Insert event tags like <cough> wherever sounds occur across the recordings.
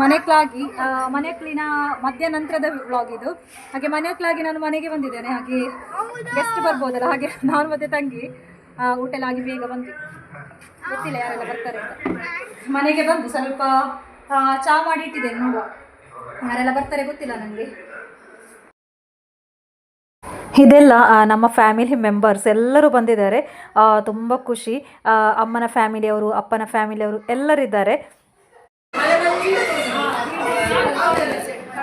ಮನೆ ಕ್ಲಾಗಿ ಮನೆ ಕ್ಲೀನ ಮಧ್ಯ ನಂತರದ ವ್ಲಾಗ್ ಇದು. ಹಾಗೆ ಮನೆ ಕ್ಲಾಗಿ ನಾನು ಮನೆಗೆ ಬಂದಿದ್ದೇನೆ. ಹಾಗೆ ಗೆಸ್ಟ್ ಬರ್ಬೋದಲ್ಲ, ಹಾಗೆ ನಾನು ಮತ್ತೆ ತಂಗಿ ಊಟ ಎಲ್ಲ ಆಗಿ ಬೇಗ ಬಂದು ಗೊತ್ತಿಲ್ಲ ಯಾರೆಲ್ಲ ಬರ್ತಾರೆ ಮನೆಗೆ ಬಂದು ಸ್ವಲ್ಪ ಚಾ ಮಾಡಿ ಇಟ್ಟಿದ್ದೇನೆ ನೋಡುವ. ಯಾರೆಲ್ಲ ಬರ್ತಾರೆ ಗೊತ್ತಿಲ್ಲ ನನಗೆ ಇದೆಲ್ಲ ನಮ್ಮ ಫ್ಯಾಮಿಲಿ ಮೆಂಬರ್ಸ್ ಎಲ್ಲರೂ ಬಂದಿದ್ದಾರೆ. ತುಂಬ ಖುಷಿ. ಅಮ್ಮನ ಫ್ಯಾಮಿಲಿಯವರು ಅಪ್ಪನ ಫ್ಯಾಮಿಲಿಯವರು ಎಲ್ಲರಿದ್ದಾರೆ.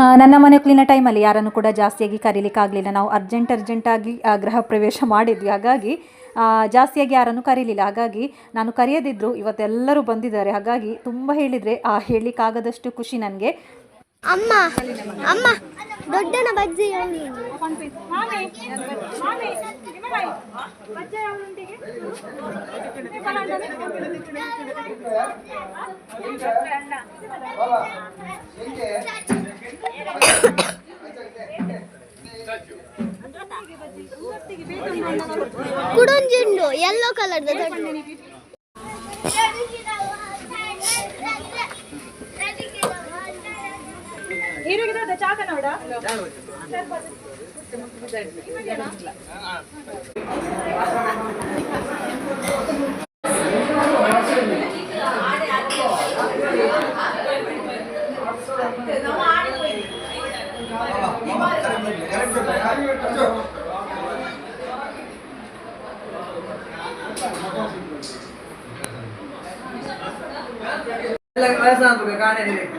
ನನ್ನ ಮನೆ ಕ್ಲೀನ ಟೈಮಲ್ಲಿ ಯಾರನ್ನು ಕೂಡ ಜಾಸ್ತಿಯಾಗಿ ಕರೀಲಿಕ್ಕಾಗಲಿಲ್ಲ. ನಾವು ಅರ್ಜೆಂಟ್ ಅರ್ಜೆಂಟಾಗಿ ಆ, ಗೃಹ ಪ್ರವೇಶ ಮಾಡಿದ್ವಿ. ಹಾಗಾಗಿ ಜಾಸ್ತಿಯಾಗಿ ಯಾರನ್ನು ಕರೀಲಿಲ್ಲ. ಹಾಗಾಗಿ ನಾನು ಕರೆಯದಿದ್ದರು ಇವತ್ತೆಲ್ಲರೂ ಬಂದಿದ್ದಾರೆ. ಹಾಗಾಗಿ ತುಂಬ ಹೇಳಿದರೆ ಆ ಹೇಳಲಿಕ್ಕಾಗದಷ್ಟು ಖುಷಿ ನನಗೆ. ಅಮ್ಮ ಅಮ್ಮ ದೊಡ್ಡನ ಬಜ್ಜಿ ಹೇಳಿ ಕುಡೊಂಜುಂಡು ಯೆಲ್ಲೋ ಇರುಗಿದ ಚಾಕ ನೋಡ விவசாயம் காண இருக்கு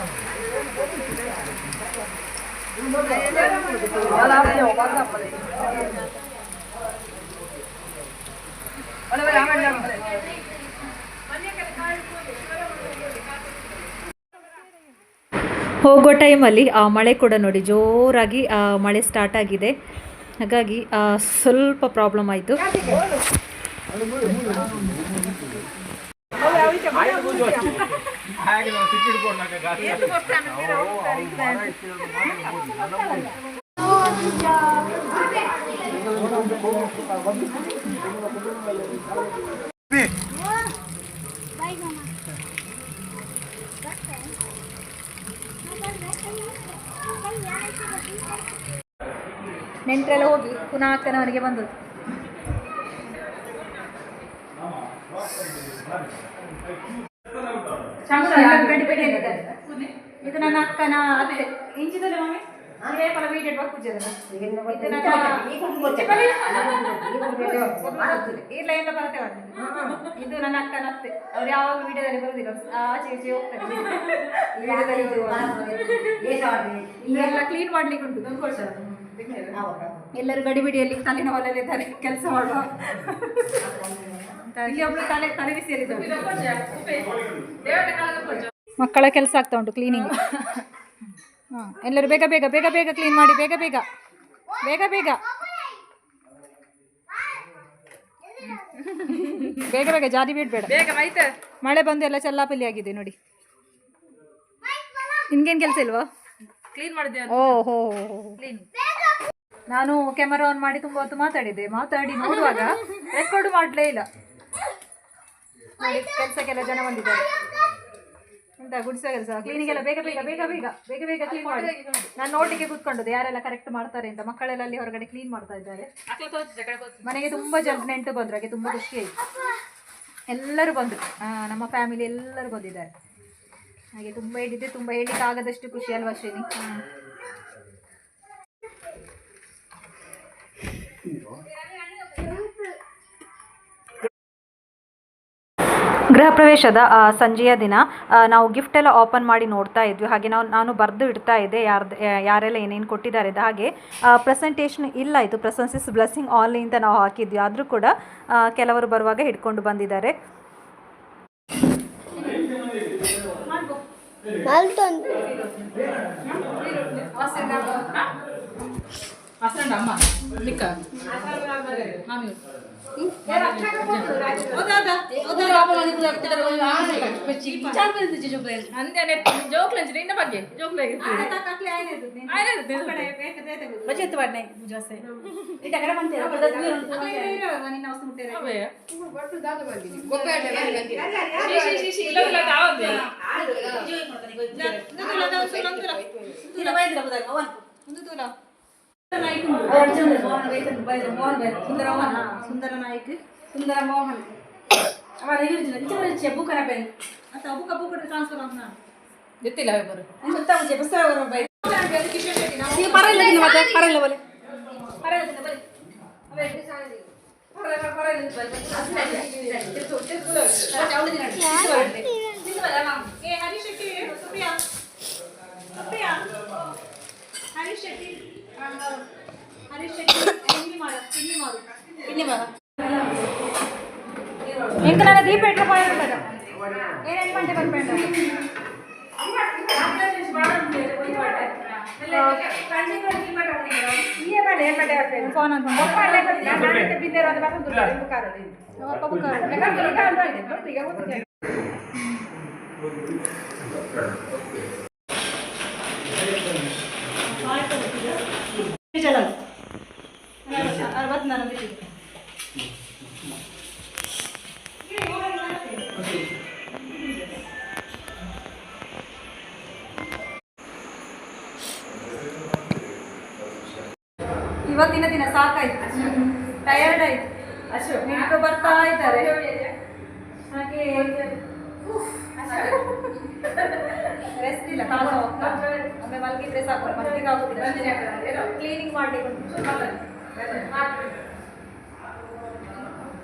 ಹೋಗೋ ಟೈಮಲ್ಲಿ ಆ ಮಳೆ ಕೂಡ ನೋಡಿ, ಜೋರಾಗಿ, ಆ, ಮಳೆ ಸ್ಟಾರ್ಟ್ ಆಗಿದೆ. ಹಾಗಾಗಿ ಸ್ವಲ್ಪ ಪ್ರಾಬ್ಲಮ್ ಆಯಿತು ಹಾಗೆ ನಾವು ಸಿಕ್ಕಿಡ್ಕೊಂಡಾಗ ಗಾಡಿ ನೆಂಟರೆಲ್ಲ ಹೋಗಿ ಪುನಃ ಅಕ್ಕನವರಿಗೆ ಬಂದದ್ದು. ಇದು ನನ್ನ ಅಕ್ಕನ ಅತ್ತೆ ಇಂಚಿದಲ್ಲಿ ಮಮ್ಮಿ ಇದೇ ಪಲ ವೀಡಿಯೋ ಬಾಕ್ ಪೂಜೆದಲ್ಲ. ಇದು ನನ್ನ ಇಲ್ಲ ಎಲ್ಲ ಇದು ನನ್ನ ಅಕ್ಕನ ಅತ್ತೆ. ಅವ್ರು ಯಾವಾಗ ವಿಡಿಯೋದಲ್ಲಿ ಬರುದಿಲ್ಲ. ಆಚೆ ಈಚೆ ಹೋಗ್ತಾರೆ. ಎಲ್ಲ ಕ್ಲೀನ್ ಮಾಡ್ಲಿಕ್ಕೆ ಉಂಟು. ಎಲ್ಲರೂ ಗಡಿಬಿಡಿಯಲ್ಲಿ ತಲೆನೋವಲ್ಲಿದ್ದಾರೆ ಕೆಲಸ ಮಾಡುವ. ಮಕ್ಕಳ ಕೆಲಸ ಆಗ್ತಾ ಉಂಟು ಕ್ಲೀನಿಂಗ್ ಹಾಂ. ಎಲ್ಲರೂ ಬೇಗ ಬೇಗ ಬೇಗ ಬೇಗ ಕ್ಲೀನ್ ಮಾಡಿ ಬೇಗ ಬೇಗ. ಬೇಗ ಬೇಗ. ಬೇಗ ಬೇಗ ಜಾರಿ ಬಿಡಬೇಡ. ಮಳೆ ಬಂದು ಎಲ್ಲ ಚೆಲ್ಲಾಪಲ್ಲಿ ಆಗಿದೆ ನೋಡಿ. ನಿನ್ಗೇನು ಕೆಲಸ ಇಲ್ವಾ? ಕ್ಲೀನ್ ಮಾಡಿದ್ದೆ ಓಹೋ ನಾನು ಕ್ಯಾಮರಾ ಆನ್ ಮಾಡಿ ತುಂಬ ಹೊತ್ತು ಮಾತಾಡಿದೆ ಮಾತಾಡಿ ನೋಡುವಾಗ ರೆಕಾರ್ಡ್ ಮಾಡಲೇ ಇಲ್ಲ. ನೋಡಿ, ಕೆಲಸಕ್ಕೆಲ್ಲ ಜನ ಬಂದಿದ್ದಾರೆ. ಎಂತ ಗುಡಿಸೋ ಕೆಲಸ ಎಲ್ಲ ಬೇಗ ಬೇಗ ಬೇಗ ಬೇಗ ಬೇಗ ಬೇಗ ಕ್ಲೀನ್ ಮಾಡಿ. ನಾನು ನೋಡ್ಲಿಕ್ಕೆ ಕೂತ್ಕೊಂಡದ್ದು, ಯಾರೆಲ್ಲ ಕರೆಕ್ಟ್ ಮಾಡ್ತಾರೆ ಅಂತ. ಮಕ್ಕಳೆಲ್ಲ ಅಲ್ಲಿ ಹೊರಗಡೆ ಕ್ಲೀನ್ ಮಾಡ್ತಾ ಇದ್ದಾರೆ. ಮನೆಗೆ ತುಂಬ ಜನ ನೆಂಟು ಬಂದ್ರು, ಹಾಗೆ ತುಂಬ ಖುಷಿ ಆಯಿತು. ಎಲ್ಲರೂ ಬಂದರು. ನಮ್ಮ ಫ್ಯಾಮಿಲಿ ಎಲ್ಲರೂ ಬಂದಿದ್ದಾರೆ. ಹಾಗೆ ತುಂಬ ಹೇಳಿದ್ದೆ, ತುಂಬ ಹೇಳಿಕ್ಕೆ ಆಗದಷ್ಟು ಖುಷಿ ಅಲ್ವಾ ಶ್ರೇಣಿ ಗೃಹ ಪ್ರವೇಶದ ಸಂಜೆಯ ದಿನ ನಾವು ಗಿಫ್ಟ್ ಎಲ್ಲ ಓಪನ್ ಮಾಡಿ ನೋಡ್ತಾ ಇದ್ವಿ. ಹಾಗೆ ನಾವು, ನಾನು ಬರೆದು ಇಡ್ತಾ ಇದ್ದೆ, ಯಾರ್ದು ಯಾರೆಲ್ಲ ಏನೇನು ಕೊಟ್ಟಿದ್ದಾರೆ ಹಾಗೆ ಪ್ರೆಸೆಂಟೇಷನ್ ಇಲ್ಲ ಇದು. ಪ್ರಸನ್ಸಿಸ್ ಬ್ಲೆಸ್ಸಿಂಗ್ ಅಂತ ನಾವು ಹಾಕಿದ್ವಿ. ಆದರೂ ಕೂಡ ಕೆಲವರು ಬರುವಾಗ ಹಿಡ್ಕೊಂಡು ಬಂದಿದ್ದಾರೆ. ಮಲ್ತೊಂದು ಹಸ್ರಂಡ ಅಮ್ಮ ಲಿಕ್ಕ ಮಾಮಿ ಅಂದೆ ಜೋಕ್ಲಂಚ್ ನಿನ್ನ ಬಗ್ಗೆ ಜೋಕ್ಲ ಸುಂದರ ನಾಯ್ಕ ಸುಂದರ ಮೋಹನ್ ಅವ ರಿವ್ಯೂ ಬುಕ್ಕನ ಪೆನ್ ಅಥವಾ ಬುಕ್ಕ ಬುಕ್ಕ ಟ್ರಾನ್ಸ್ಫರ್ ಅಂತ ಗೊತ್ತಿಲ್ಲ ಇಬ್ಬರು ಸುತ್ತ ಮುಂಚೆ ಪುಸ್ತಕ ಬರೋ ಬೈ ಈಗ ಪರವಾಗಿಲ್ಲ ದಿನ ಮತ್ತೆ ಪರವಾಗಿಲ್ಲ ಬೋಲೆ ಏ ಹರೀಶ್ ಶೆಟ್ಟಿ ಸುಪ್ರಿಯಾ ಸುಪ್ರಿಯಾ ಹರೀಶ್ ಶೆಟ್ಟಿ ఇంకా నన్ను దీప ఎట్లా పోయాడు కదా ಏನೇನು ಗಂಟೆ ಬರ್ಬೇಡ ಫೋನ್ ಅಂತ ಇವತ್ತಿನ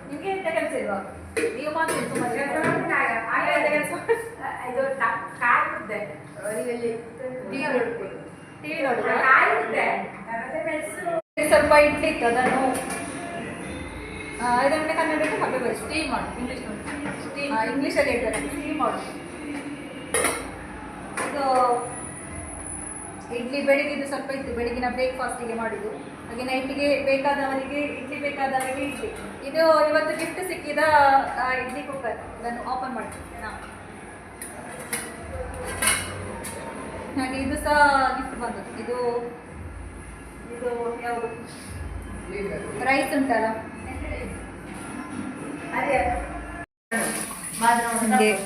ನಿಮ್ಗೆ ಎಂತ ಕೆಲಸ ಇಲ್ವಾ ನೀವು ಮಾಡ್ತೀರಿ ತುಂಬಾ ಕೆಲಸ ಟಿವಿ ನೋಡುದು ಸ್ವಲ್ಪ ಇಡ್ಲಿ ಇತ್ತು ಅದನ್ನು ಐದು ಗಂಟೆ ಕನ್ನಡಕ್ಕೆ ಹಬ್ಬ ಬರೀ ಸ್ಟೀಮ್ ಮಾಡು ಇಂಗ್ಲೀಷ್ ಇಂಗ್ಲೀಷಲ್ಲಿ ಸ್ಟೀಮ್ ಮಾಡು ಇದು ಇಡ್ಲಿ ಬೆಳಿಗ್ಗೆದು ಸ್ವಲ್ಪ ಇತ್ತು. ಬೆಳಗಿನ ಬ್ರೇಕ್ಫಾಸ್ಟಿಗೆ ಮಾಡಿದ್ದು. ಹಾಗೆ ನೈಟಿಗೆ ಬೇಕಾದವರಿಗೆ ಇಡ್ಲಿ ಬೇಕಾದವರಿಗೆ ಇಡ್ಲಿ. ಇದು ಇವತ್ತು ಗಿಫ್ಟ್ ಸಿಕ್ಕಿದ ಇಡ್ಲಿ ಕುಕ್ಕರ್ ಇದನ್ನು ಓಪನ್ ಮಾಡ್ತೀನಿ ನಾವು. ಹಾಗೆ ಇದು ಸಹ ಗಿಫ್ಟ್ ಬಂದದ್ದು. ಇದು ಇದು ಯಾವುದು? ರೈಸ್ ಉಂಟಲ್ಲ?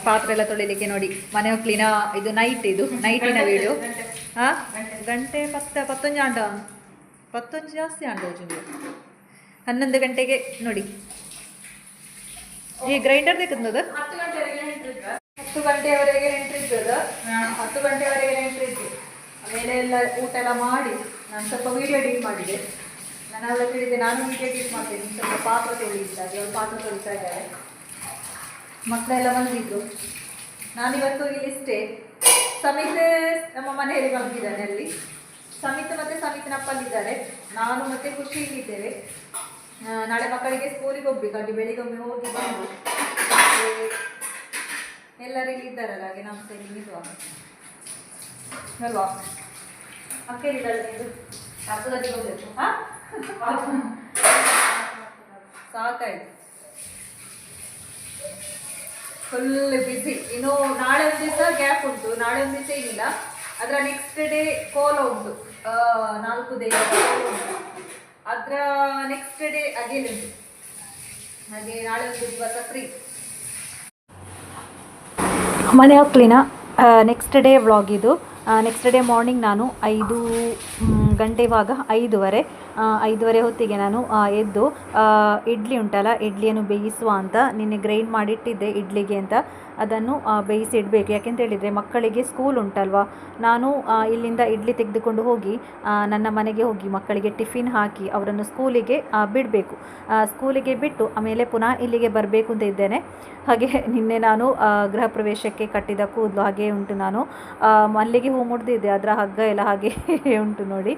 ಪಾತ್ರೆ ಎಲ್ಲ ತೊಳಿಲಿಕ್ಕೆ ನೋಡಿ. ಮನೆ ಕ್ಲೀನ ಇದು ನೈಟ್ ಇದು ನೈಟಿನ ವೀಡಿಯೋ ಹಾ? ಗಂಟೆ ಪತ್ತ ಪತ್ತೊಂಜು ಆಂಡ ಪತ್ತೊಂಜು ಜಾಸ್ತಿ ಆಂಡ ಹನ್ನೊಂದು ಗಂಟೆಗೆ ನೋಡಿ. ಈ ಗ್ರೈಂಡರ್ ಬೇಕಂದದ ಹತ್ತು ಗಂಟೆಯವರೆಗೆ ಇದ್ದದ ಹತ್ತು ಗಂಟೆವರೆಗೆ ಇದ್ದು ಆಮೇಲೆ ಎಲ್ಲ ಊಟ ಎಲ್ಲ ಮಾಡಿ ನಾನು ಸ್ವಲ್ಪ ವಿಡಿಯೋ ಎಡಿಟ್ ಮಾಡಿದೆ. ನಾನು ಅವಳ ಹೇಳಿದೆ ನಾನು ವಿಡಿಯೋ ಎಡಿಟ್ ಮಾಡ್ತೀನಿ. ಸ್ವಲ್ಪ ಪಾತ್ರ ತೊಳಿತಾರೆ ಅವ್ರು ಪಾತ್ರ ತೊಳಿತಾ ಇದ್ದಾರೆ. ಮಕ್ಕಳೆಲ್ಲ ಬಂದಿದ್ದು ನಾನಿವತ್ತು ಇಲ್ಲಿ ಸ್ಟೇ ಸಮಿತ್ ನಮ್ಮ ಮನೆಯಲ್ಲಿ ಬಂದಿದ್ದಾನೆ ಅಲ್ಲಿ. ಸಮಿತ್ ಮತ್ತು ಸಮಿತಿನ ಅಪ್ಪಲ್ಲಿದ್ದಾರೆ ನಾನು ಮತ್ತೆ ಖುಷಿ ಇಲ್ಲಿದ್ದೇವೆ ನಾಳೆ ಮಕ್ಕಳಿಗೆ ಸ್ಕೂಲಿಗೆ ಹೋಗ್ಬೇಕು. ಅಲ್ಲಿ ಬೆಳಿಗ್ಗೆ ಹೋಗಿ ಬಂದು ಎಲ್ಲರೂ ಇಲ್ಲಿ ಇದ್ದಾರಲ್ಲ, ಹಾಗೆ ನಮ್ಮ ಸೈಡ್ ನಿಲ್ಲುವ ಅಲ್ವಾ? ಅಕ್ಕ ಇದು ಹೋಗ್ಬೇಕು. ಹಾಂ ಸಾಕಾಯ್ತು. ಫುಲ್ ಬಿಸಿ ಇನ್ನು ನಾಳೆ ಒಂದು ದಿವಸ ಗ್ಯಾಪ್ ಉಂಟು. ನಾಳೆ ಒಂದು ದಿವಸ ಏನಿಲ್ಲ. ಅದರ ನೆಕ್ಸ್ಟ್ ಡೇ ಕೋಲ ಉಂಟು. ನಾಲ್ಕು ಡೇ ಅದರ ನೆಕ್ಸ್ಟ್ ಡೇ ಅಗೇನ್ ಉಂಟು. ಹಾಗೆ ನಾಳೆ ಒಂದು ದಿವಸ ಫ್ರೀ ಮನೆ ಹಾಕ್ಲಿನ ನೆಕ್ಸ್ಟ್ ಡೇ ವ್ಲಾಗ್ ಇದು. ನೆಕ್ಸ್ಟ್ ಡೇ ಮಾರ್ನಿಂಗ್ ನಾನು ಐದು ಗಂಟೆ ಇವಾಗ ಐದುವರೆ ಐದುವರೆ ಹೊತ್ತಿಗೆ ನಾನು ಎದ್ದು ಇಡ್ಲಿ ಉಂಟಲ್ಲ, ಇಡ್ಲಿಯನ್ನು ಬೇಯಿಸುವ ಅಂತ ನಿನ್ನೆ ಗ್ರೈಂಡ್ ಮಾಡಿಟ್ಟಿದ್ದೆ ಇಡ್ಲಿಗೆ ಅಂತ. ಅದನ್ನು ಆ, ಬೇಯಿಸಿ ಇಡಬೇಕು. ಯಾಕೆಂತ ಹೇಳಿದರೆ ಮಕ್ಕಳಿಗೆ ಸ್ಕೂಲ್ ಉಂಟಲ್ವಾ? ನಾನು ಇಲ್ಲಿಂದ ಇಡ್ಲಿ ತೆಗೆದುಕೊಂಡು ಹೋಗಿ ನನ್ನ ಮನೆಗೆ ಹೋಗಿ ಮಕ್ಕಳಿಗೆ ಟಿಫಿನ್ ಹಾಕಿ ಅವರನ್ನು ಸ್ಕೂಲಿಗೆ ಬಿಡಬೇಕು. ಸ್ಕೂಲಿಗೆ ಬಿಟ್ಟು ಆಮೇಲೆ ಪುನಃ ಇಲ್ಲಿಗೆ ಬರಬೇಕು ಅಂತ ಇದ್ದೇನೆ. ಹಾಗೆ ನಿನ್ನೆ ನಾನು ಗೃಹ ಪ್ರವೇಶಕ್ಕೆ ಕಟ್ಟಿದ ಕೂದಲು ಹಾಗೆ ಉಂಟು ನಾನು. ಮಲ್ಲಿಗೆ ಹೂ ಮುಡ್ದಿದ್ದೆ ಅದರ ಹಗ್ಗ ಎಲ್ಲ ಹಾಗೆ <laughs> ಉಂಟು ನೋಡಿ.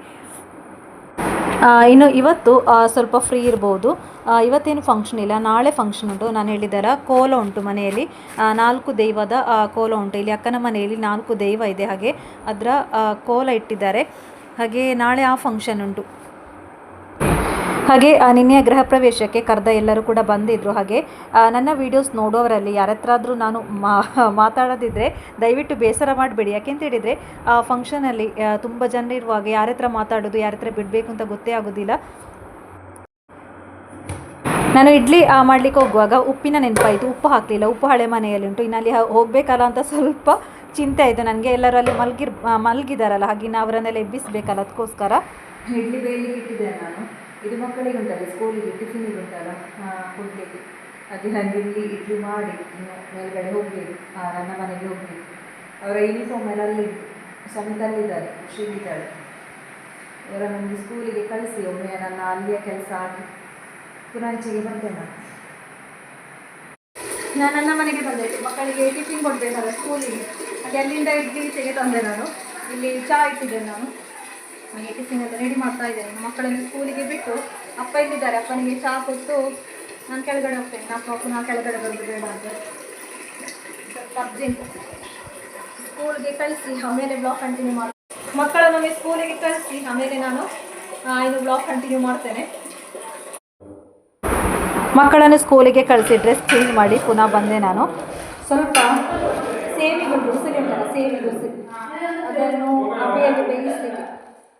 ಇನ್ನು ಇವತ್ತು ಸ್ವಲ್ಪ ಫ್ರೀ ಇರ್ಬೋದು. ಇವತ್ತೇನು ಫಂಕ್ಷನ್ ಇಲ್ಲ. ನಾಳೆ ಫಂಕ್ಷನ್ ಉಂಟು. ನಾನು ಹೇಳಿದರ ಕೋಲ ಉಂಟು ಮನೆಯಲ್ಲಿ. ನಾಲ್ಕು ದೈವದ ಕೋಲ ಉಂಟು. ಇಲ್ಲಿ ಅಕ್ಕನ ಮನೆಯಲ್ಲಿ ನಾಲ್ಕು ದೈವ ಇದೆ. ಹಾಗೆ ಅದರ ಕೋಲ ಇಟ್ಟಿದ್ದಾರೆ. ಹಾಗೆ ನಾಳೆ ಆ ಫಂಕ್ಷನ್ ಉಂಟು. ಹಾಗೆ ಆ, ನಿನ್ನೆಯ ಗೃಹ ಪ್ರವೇಶಕ್ಕೆ ಕರೆದ ಎಲ್ಲರೂ ಕೂಡ ಬಂದಿದ್ದರು ಹಾಗೆ ನನ್ನ ವೀಡಿಯೋಸ್ ನೋಡೋವರಲ್ಲಿ ಯಾರತ್ರಾದರೂ ನಾನು ಮಾ ಮಾತಾಡೋದಿದ್ದರೆ ದಯವಿಟ್ಟು ಬೇಸರ ಮಾಡಬೇಡಿ. ಯಾಕೆಂತ ಹೇಳಿದರೆ ಆ ಫಂಕ್ಷನಲ್ಲಿ ತುಂಬ ಜನ ಇರುವಾಗ ಯಾರ ಹತ್ರ ಮಾತಾಡೋದು ಯಾರ ಹತ್ರ ಬಿಡಬೇಕು ಅಂತ ಗೊತ್ತೇ ಆಗೋದಿಲ್ಲ. ನಾನು ಇಡ್ಲಿ ಮಾಡ್ಲಿಕ್ಕೆ ಹೋಗುವಾಗ ಉಪ್ಪಿನ ನೆನಪಾಯಿತು. ಉಪ್ಪು ಹಾಕಲಿಲ್ಲ ಉಪ್ಪು ಹಳೆ ಮನೆಯಲ್ಲಿ ಉಂಟು. ಇನ್ನಲ್ಲಿ ಹೋಗಬೇಕಲ್ಲ ಅಂತ ಸ್ವಲ್ಪ ಚಿಂತೆ ಆಯಿತು ನನಗೆ. ಎಲ್ಲರೂ ಅಲ್ಲಿ ಮಲಗಿರ್ ಮಲಗಿದಾರಲ್ಲ ಹಾಗೆ ಅವರನ್ನೆಲ್ಲ ಎಬ್ಬಿಸಬೇಕಲ್ಲ ಅದಕ್ಕೋಸ್ಕರ. ಇಡ್ಲಿ ಬೇಯಲಿಕ್ಕೆ ಇಟ್ಟಿದ್ದೇನೆ ನಾನು. ಇದು ಮಕ್ಕಳಿಗೆ ಉಂಟಲ್ಲ ಸ್ಕೂಲಿಗೆ ಟಿಫಿನಿಗೆ ಉಂಟಲ್ಲ ಕೊಡಲಿಕ್ಕೆ. ಅದು ನನಗೆ ಇಲ್ಲಿ ಇಡ್ಲಿ ಮಾಡಿ, ಇನ್ನು ಮೇಲ್ಗಡೆ ಹೋಗಬೇಕು ನನ್ನ ಮನೆಗೆ ಹೋಗಬೇಕು. ಅವರ ಯೂನಿಫಾರ್ಮ್ ಎಲ್ಲ ಅಲ್ಲಿ ಸಮಿತಲ್ಲಿದ್ದಾರೆ ಶ್ರೀಗಿದ್ದಾಳೆ. ಇವರ ನನಗೆ ಸ್ಕೂಲಿಗೆ ಕಳಿಸಿ, ಒಮ್ಮೆ ನನ್ನ ಅಲ್ಲಿಯ ಕೆಲಸ ಆಗಿ. ಪುನಂಚಿಗೆ ಬಂದೆ ನಾನು. ನಾನು ನನ್ನ ಮನೆಗೆ ಬಂದೆ. ಮಕ್ಕಳಿಗೆ ಟಿಫಿನ್ ಕೊಡಬೇಕಲ್ಲ ಸ್ಕೂಲಿಗೆ ಹಾಗೆ ಅಲ್ಲಿಂದ ಇಡ್ಲಿ ತೆಗೆ ತಂದೆ ನಾನು. ಇಲ್ಲಿ ಚಹಾ ಇಟ್ಟಿದ್ದೆ ನಾನು. ಹಾಗೆ ಟಿಫಿನ್ ಎಲ್ಲ ರೆಡಿ ಮಾಡ್ತಾ ಇದ್ದೇನೆ. ಮಕ್ಕಳನ್ನು ಸ್ಕೂಲಿಗೆ ಬಿಟ್ಟು ಅಪ್ಪ ಇಲ್ಲಿದ್ದಾರೆ ಅಪ್ಪನಿಗೆ ಚಹಾ ಕೊಟ್ಟು ನಾನು ಕೆಳಗಡೆ ಹೋಗ್ತೇನೆ. ಅಪ್ಪ ಪುನಃ ಕೆಳಗಡೆ ಬರೋದು ಬೇಡ ಅಂತ. ಅರ್ಜೆಂಟ್. ಸ್ಕೂಲ್ಗೆ ಕಳಿಸಿ, ಆಮೇಲೆ ಬ್ಲಾಗ್ ಕಂಟಿನ್ಯೂ ಮಾಡಿ ನಮಗೆ ಸ್ಕೂಲಿಗೆ ಕಳಿಸಿ, ಆಮೇಲೆ ನಾನು ಇದು ಬ್ಲಾಗ್ ಕಂಟಿನ್ಯೂ ಮಾಡ್ತೇನೆ. ಮಕ್ಕಳನ್ನು ಸ್ಕೂಲಿಗೆ ಕಳಿಸಿ ಡ್ರೆಸ್ ಚೇಂಜ್ ಮಾಡಿ ಪುನಃ ಬಂದೆ ನಾನು. ಸ್ವಲ್ಪ ಸೇವಿಗೆ ಉಸಿರಿ ಉಂಟಲ್ಲ ಸೇವಿಗೆ ಉಸಿರಿ ಅದನ್ನು ಅವೆಯಲ್ಲಿ ಬೇಯಿಸಲಿಕ್ಕೆ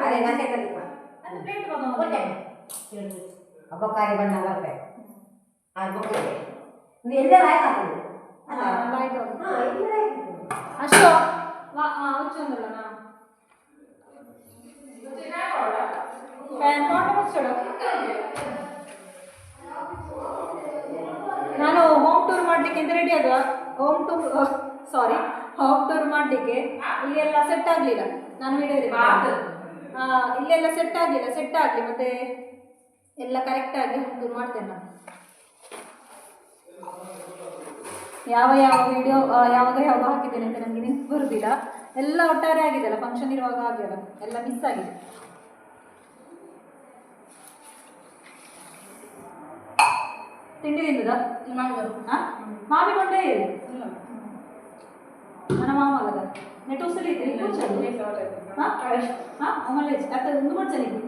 ಅದೇ ನಾನು ಸೇರ್ಕೊಂಡಿದ್ದೆ ಹಬ್ಬಕ್ಕಾಗಿ ಬಂದು ನಾವು ಬರಬೇಕು ಹಬ್ಬಕ್ಕೆ ನೀವು ಎಲ್ಲರ ಆಯ್ತು ಹಾಕಿದ್ರು ಅಷ್ಟೋ వచ్చుందిలోనా ನಾನು ಹೋಮ್ ಟೂರ್ ಮಾಡ್ಲಿಕ್ಕೆ ಅಂತ ರೆಡಿ ಅಲ್ವಾ ಹೋಮ್ ಟೂರ್ ಸಾರಿ ಟೂರ್ ಮಾಡಲಿಕ್ಕೆ ಇಲ್ಲೆಲ್ಲ ಸೆಟ್ ಆಗಲಿಲ್ಲ. ನಾನು ಹೇಳಿದ್ರೆ ಇಲ್ಲೆಲ್ಲ ಸೆಟ್ ಆಗಲಿಲ್ಲ ಸೆಟ್ ಆಗಲಿ ಮತ್ತೆ ಎಲ್ಲ ಕರೆಕ್ಟಾಗಿ ಆಗಿ ಟೂರ್ ಮಾಡ್ತೇನೆ ನಾನು. ಯಾವ ಯಾವ ವಿಡಿಯೋ ಯಾವಾಗ ಯಾವಾಗ ಹಾಕಿದ್ದೇನೆ ಅಂತ ನನಗೆ ನೆನಪು ಬರುದಿಲ್ಲ. ಎಲ್ಲ ಒಟ್ಟಾರೆ ಆಗಿದೆಲ್ಲ ಫಂಕ್ಷನ್ ಇರುವಾಗ ಆಗಿಲ್ಲ ಎಲ್ಲ ಮಿಸ್ ಆಗಿದೆ. ತಿಂಡಿ ತಿಂದದ ನನ್ನ ಮಾಮ ಅಲ್ಲದ ನೆಟ್ ಉಸಲಿ ಆಮೇಲೆ ಅತ್ತ ಒಂದು ಮಾಡ್ಸಲಿಕ್ಕೆ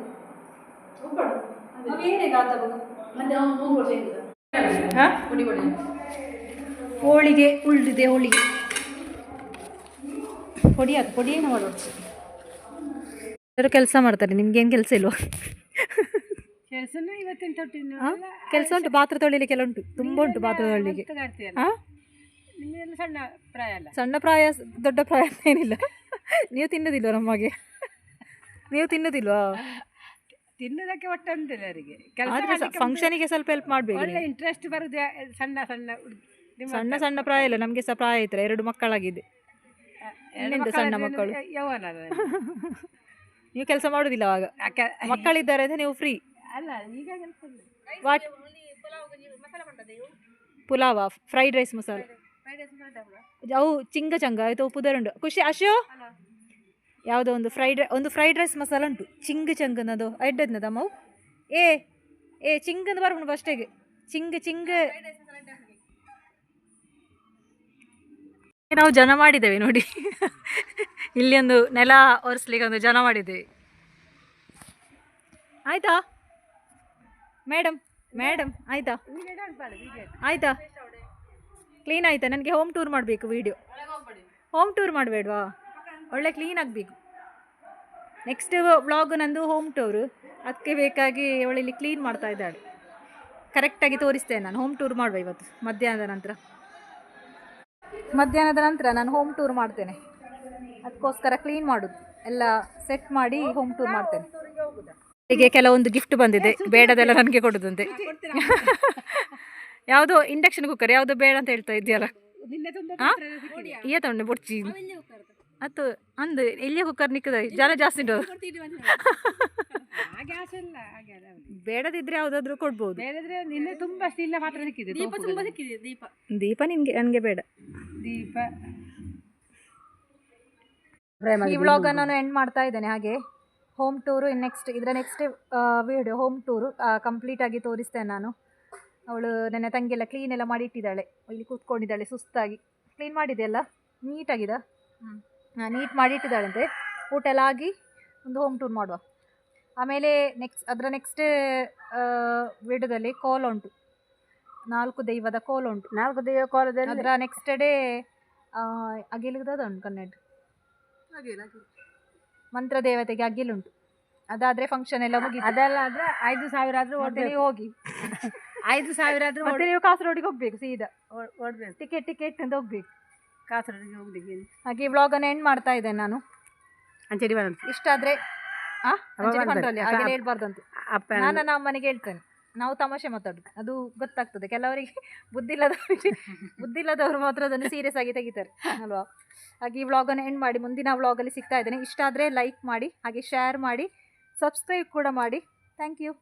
ಏನೇ ಗಾತ ಪುಡಿ ಪುಡಿ ಹೋಳಿಗೆ ಉಳ್ದಿದೆ ಹೋಳಿಗೆ ಪೊಡಿ ಅದು ಪೊಡಿ ಏನು ಮಾಡೋದು ಎಲ್ಲರೂ ಕೆಲಸ ಮಾಡ್ತಾರೆ ನಿಮ್ಗೇನು ಕೆಲಸ ಇಲ್ವಾ? ಕೆಲಸನೂ ಇವತ್ತಿನ ತೊಟ್ಟಿನ ಕೆಲಸ ಉಂಟು ಪಾತ್ರೆ ತೊಳಿಲಿಕ್ಕೆಲ್ಲ ಉಂಟು. ತುಂಬ ಉಂಟು ಪಾತ್ರೆ ತೊಳಿಲಿಕ್ಕೆ. ಹಾಂ ನಿಮ್ಮೆಲ್ಲ ಸಣ್ಣ ಪ್ರಾಯ ಅಲ್ಲ? ಸಣ್ಣ ಪ್ರಾಯ ದೊಡ್ಡ ಪ್ರಾಯ ಏನಿಲ್ಲ. ನೀವು ತಿನ್ನೋದಿಲ್ವ ನಮಗೆ ನೀವು ತಿನ್ನೋದಿಲ್ವಾ? ತಿನ್ನೋದಕ್ಕೆ ಒಟ್ಟು ಎಲ್ಲರಿಗೆ ಅವರಿಗೆ ಫಂಕ್ಷನಿಗೆ ಸ್ವಲ್ಪ ಹೆಲ್ಪ್ ಮಾಡಬೇಕು ಒಳ್ಳೆ ಇಂಟ್ರೆಸ್ಟ್ ಬರುದು ಸಣ್ಣ ಸಣ್ಣ ಸಣ್ಣ ಸಣ್ಣ ಪ್ರಾಯ ಇಲ್ಲ ನಮಗೆ ಸಹ ಪ್ರಾಯ ಐತ್ರ ಎರಡು ಮಕ್ಕಳಾಗಿದೆ. ಎರಡು ಸಣ್ಣ ಮಕ್ಕಳು? ಯೌವನ <laughs> ನೀವು. ಕೆಲಸ ಮಾಡೋದಿಲ್ಲ ಅವಾಗ ಮಕ್ಕಳಿದ್ದಾರೆ ಅಂತ ನೀವು ಫ್ರೀ ಅಲ್ಲ ಈಗ ಕೆಲಸ ಇಲ್ಲ. What pulao fried rice masala fried rice ಮಾಡ್ದವ್ರಾ? ಅವು ಚಿಂಗ ಚಂಗ ಆಯಿತು ಪುದರುಂಡು ಖುಷಿ ಅಶೋ? ಯಾವುದೋ ಒಂದು ಫ್ರೈಡ್ ಒಂದು ಫ್ರೈಡ್ ರೈಸ್ ಮಸಾಲ ಉಂಟು. ಚಿಂಗ ಚಂಗನದು ಅಡ್ಡದ್ನದ ಅಮ್ಮವು ಏ ಏ ಚಿಂಗಂದು ಬರ್ಬೋದು ಫಸ್ಟಿಗೆ ಚಿಂಗ ಚಿಂಗ. ನಾವು ಜನ ಮಾಡಿದ್ದೇವೆ ನೋಡಿ. ಇಲ್ಲಿ ಒಂದು ನೆಲ ಒರೆಸ್ಲಿಕ್ಕೆ ಒಂದು ಜನ ಮಾಡಿದ್ದೇವೆ. ಆಯ್ತಾ? ಮೇಡಮ್ ಮೇಡಮ್ ಆಯ್ತಾ? ಆಯ್ತಾ? ಕ್ಲೀನ್ ಆಯ್ತಾ? ನನಗೆ ಹೋಮ್ ಟೂರ್ ಮಾಡಬೇಕು ವಿಡಿಯೋ ಹೋಮ್ ಟೂರ್ ಮಾಡಬೇಡ್ವಾ? ಒಳ್ಳೆ ಕ್ಲೀನ್ ಆಗಬೇಕು. ನೆಕ್ಸ್ಟ್ ವ್ಲಾಗ್ ನಂದು ಹೋಮ್ ಟೂರು ಅದಕ್ಕೆ ಬೇಕಾಗಿ ಅವಳು ಇಲ್ಲಿ ಕ್ಲೀನ್ ಮಾಡ್ತಾ ಇದ್ದಾಳೆ. ಕರೆಕ್ಟಾಗಿ ತೋರಿಸ್ತೇನೆ ನಾನು. ಹೋಮ್ ಟೂರ್ ಮಾಡುವ ಇವತ್ತು, ಮಧ್ಯಾಹ್ನದ ನಂತರ. ಮಧ್ಯಾಹ್ನದ ನಂತರ ನಾನು ಹೋಮ್ ಟೂರ್ ಮಾಡ್ತೇನೆ. ಅದಕ್ಕೋಸ್ಕರ ಕ್ಲೀನ್ ಮಾಡೋದು. ಎಲ್ಲ ಸೆಟ್ ಮಾಡಿ ಹೋಮ್ ಟೂರ್ ಮಾಡ್ತೇನೆ. ಹೀಗೆ ಕೆಲವೊಂದು ಗಿಫ್ಟ್ ಬಂದಿದೆ. ಬೇಡದೆಲ್ಲ ನನಗೆ ಕೊಡೋದಂತೆ. <laughs> ಯಾವುದೋ ಇಂಡಕ್ಷನ್ ಕುಕ್ಕರ್ ಯಾವುದೋ ಬೇಡ ಅಂತ ಹೇಳ್ತಾ ಇದೆಯಲ್ಲ ಇಯ ತೊಂಡೆ ಬೊಡ್ಚಿ ಅತ್ತು ಅಂದು ಎಲ್ಲಿಯ ಕುಕ್ಕರ್ ನಿಕ್ಕದ? ಜನ ಜಾಸ್ತಿ <laughs> ಬೇಡದಿದ್ರೆ ಯಾವ್ದಾದ್ರು ಕೊಡ್ಬೋದು. ನಿನ್ನೆ ತುಂಬಾ ಸ್ಟಿಲ್ಲ ಮಾತ್ರ ಸಿಕ್ಕಿದೆ ದೀಪ ತುಂಬಾ ಸಿಕ್ಕಿದೆ ದೀಪ. ದೀಪ ನಿನ್ಗೆ ನನಗೆ ಬೇಡ. ದೀಪ. ಈ ವ್ಲಾಗ್ ನಾನು ಎಂಡ್ ಮಾಡ್ತಾ ಇದ್ದೇನೆ ಹಾಗೆ ಹೋಮ್ ಟೂರು ನೆಕ್ಸ್ಟ್ ಇದರ next video home tour complete ಆಗಿ ತೋರಿಸ್ತೇನೆ ನಾನು. ಅವಳು ನನ್ನ ತಂಗಿ ಎಲ್ಲ ಕ್ಲೀನ್ ಎಲ್ಲ ಮಾಡಿ ಇಟ್ಟಿದ್ದಾಳೆ ಇಲ್ಲಿ ಕೂತ್ಕೊಂಡಿದ್ದಾಳೆ ಸುಸ್ತಾಗಿ. ಕ್ಲೀನ್ ಮಾಡಿದೆ ಅಲ್ಲ? ನೀಟಾಗಿದ ನೀಟ್ ಮಾಡಿ ಇಟ್ಟಿದ್ದಾಳಂತೆ ಊಟ ಎಲ್ಲ ಆಗಿ ಒಂದು ಹೋಮ್ ಟೂರ್ ಮಾಡುವ. ಆಮೇಲೆ ನೆಕ್ಸ್ಟ್ ಅದರ ನೆಕ್ಸ್ಟ್ ವಿಡಿಯೋದಲ್ಲಿ ಕೋಲ ಉಂಟು. ನಾಲ್ಕು ದೈವದ ಕೋಲ ಉಂಟು. ನಾಲ್ಕು ದೈವ ಕೋಲದಲ್ಲಿ ಅದರ ನೆಕ್ಸ್ಟ್ ಡೇ ಅಗಿಲುದ ಉಂಟು ಕನ್ನಡ. ಮಂತ್ರ ದೇವತೆಗೆ ಅಗಿಲುಂಟು ಅದಾದ್ರೆ ಫಂಕ್ಷನ್ ಎಲ್ಲ ಮುಗಿ ಅದೆಲ್ಲ ಆದರೆ ಐದು ಸಾವಿರ ಆದ್ರೂ ಹೋಟೆಲಿಗೆ ಹೋಗಿ. <laughs> ಐದು ಸಾವಿರ ಆದ್ರೂ ಮತ್ತೆ ನೀವು ಕಾಸರಗೋಡಿಗೆ ಹೋಗ್ಬೇಕು ಸೀದಾ. ಹೊಡ್ಬೇಕು. ಟಿಕೆಟ್ ಟಿಕೆಟ್ ಅಂತ ಹೋಗ್ಬೇಕು. ಕಾಸರಗೋಡಿಗೆ ಹೋಗ್ಲಿಕ್ಕೆ ಹಾಗೆ ಈ ವ್ಲಾಗ್ ಅನ್ನು ಎಂಡ್ ಮಾಡ್ತಾ ಇದ್ದೇನೆ ನಾನು. ಅಂಚಡಿ ಬರೋದು ಇಷ್ಟ ಆದ್ರೆ ಹಾಗೆ ಹೇಳ್ಬಾರ್ದಂತ ನಾನು ನಮ್ಮ ಮನೆಗೆ ಹೇಳ್ತೇನೆ. ನಾವು ತಮಾಷೆ ಮಾತಾಡುದು. ಅದು ಗೊತ್ತಾಗ್ತದೆ. ಕೆಲವರಿಗೆ ಬುದ್ಧಿ ಇಲ್ಲದವರಿಗೆ ಬುದ್ಧಿ ಇಲ್ಲದವರು ಮಾತ್ರ ಅದನ್ನು ಸೀರಿಯಸ್ ಆಗಿ ತೆಗಿತಾರೆ. ಅಲ್ವಾ? ಹಾಗೆ ಈ ವ್ಲಾಗನ್ನು ಎಂಡ್ ಮಾಡಿ ಮುಂದಿನ ವ್ಲಾಗಲ್ಲಿ ಸಿಗ್ತಾ ಇದ್ದೇನೆ. ಇಷ್ಟ ಆದರೆ ಲೈಕ್ ಮಾಡಿ ಹಾಗೆ ಶೇರ್ ಮಾಡಿ ಸಬ್ಸ್ಕ್ರೈಬ್ ಕೂಡ ಮಾಡಿ. Thank you